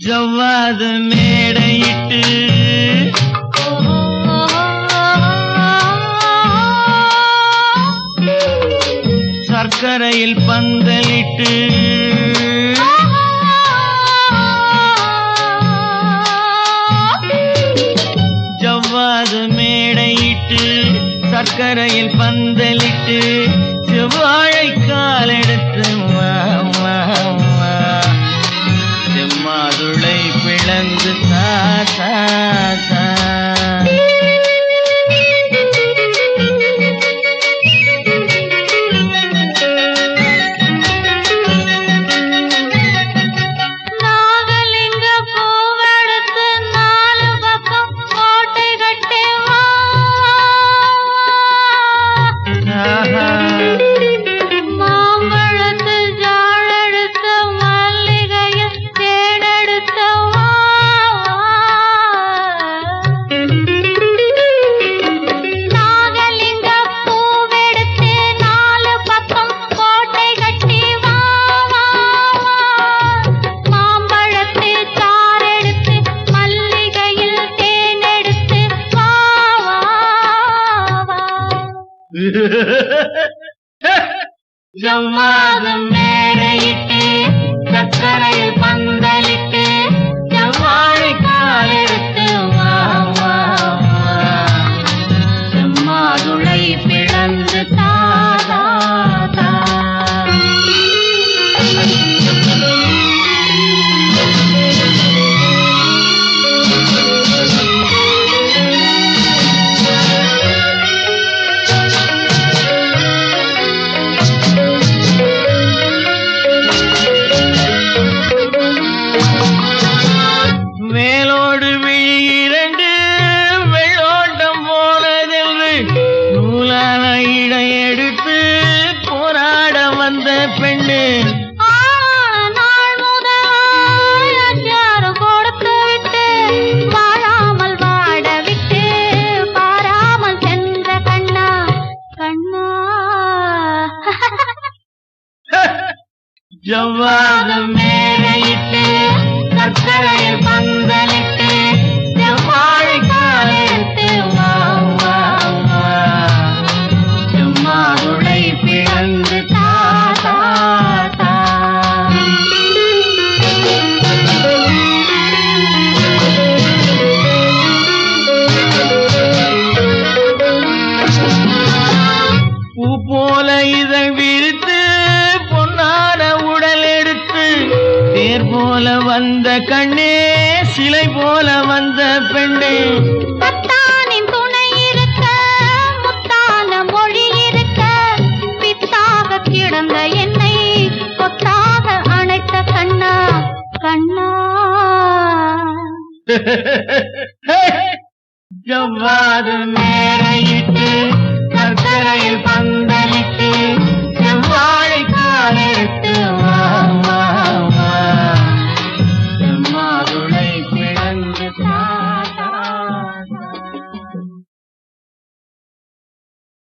ஜவ்வாது மேடையிட்டு சர்க்கரையில் பந்தலிட்டு ஜவ்வாது மேடையிட்டு சர்க்கரையில் பந்தலிட்டு செவ்வாழை காலெடுத்து ஜம்மாதம் மேடையிட்டு சக்கரையில் Don't bother me. கண்ணே சிலை போல வந்த பெண்ணே. பத்தானின் துணை இருக்க முத்தான மொழி இருக்க பித்தாக கிடந்த என்னை கொத்தாக ஜவ்வாது மேடையிட்டு கற்கரையில் பந்து